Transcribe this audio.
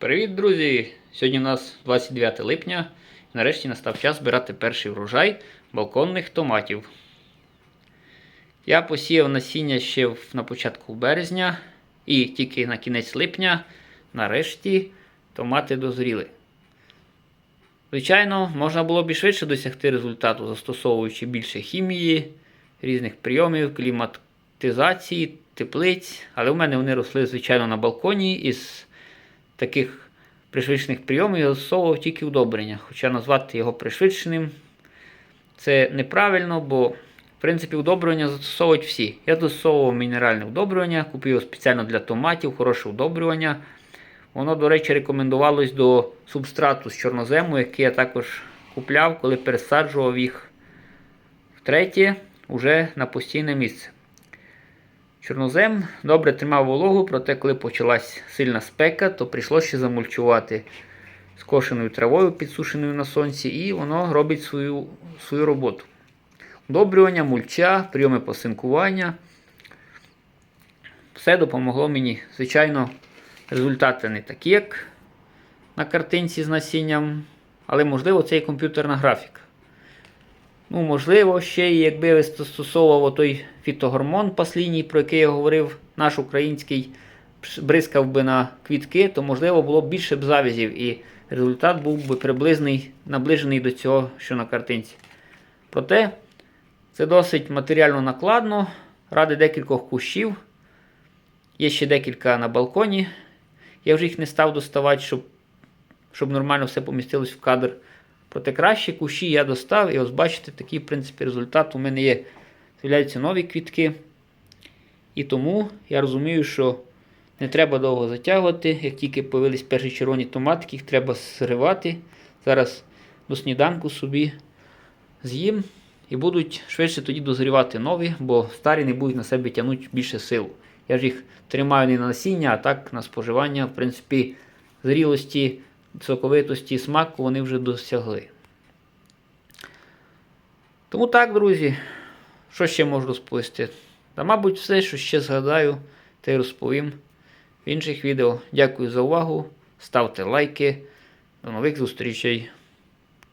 Привіт, друзі! Сьогодні у нас 29 липня. І нарешті настав час збирати перший врожай балконних томатів. Я посіяв насіння ще на початку березня і тільки на кінець липня, нарешті, томати дозріли. Звичайно, можна було б і швидше досягти результату, застосовуючи більше хімії, різних прийомів, кліматизації, теплиць. Але в мене вони росли, звичайно, на балконі із таких пришвидшених прийомів я застосовував тільки удобрення. Хоча назвати його пришвидшеним це неправильно, бо в принципі удобрення застосовують всі. Я застосовував мінеральне удобрювання, купив спеціально для томатів, хороше удобрювання. Воно, до речі, рекомендувалось до субстрату з чорнозему, який я також купляв, коли пересаджував їх втретє уже на постійне місце. Чорнозем добре тримав вологу, проте коли почалась сильна спека, то прийшлося ще замульчувати скошеною травою, підсушеною на сонці, і воно робить свою, свою роботу. Удобрювання, мульча, прийоми посинкування. Все допомогло мені. Звичайно, результати не такі, як на картинці з насінням, але можливо це і комп'ютерна графіка. Ну, можливо, ще й якби я застосовував той фітогормон пасліній, про який я говорив, наш український бризкав би на квітки, то можливо було б більше б завязів і результат був би приблизний, наближений до цього, що на картинці. Проте це досить матеріально накладно. Ради декількох кущів. Є ще декілька на балконі. Я вже їх не став доставати, щоб, щоб нормально все помістилось в кадр. Проте кращі кущі я достав, і ось бачите, такий в принципі, результат. У мене є з'являються нові квітки. І тому я розумію, що не треба довго затягувати. Як тільки появились перші червоні томатки, їх треба зривати. Зараз до сніданку собі з'їм і будуть швидше тоді дозрівати нові, бо старі не будуть на себе тягнути більше сил. Я ж їх тримаю не на насіння, а так на споживання, в принципі, зрілості, соковитості, смаку вони вже досягли. Тому так, друзі, що ще можу розповісти? Та, мабуть, все, що ще згадаю, те й розповім в інших відео. Дякую за увагу. Ставте лайки. До нових зустрічей.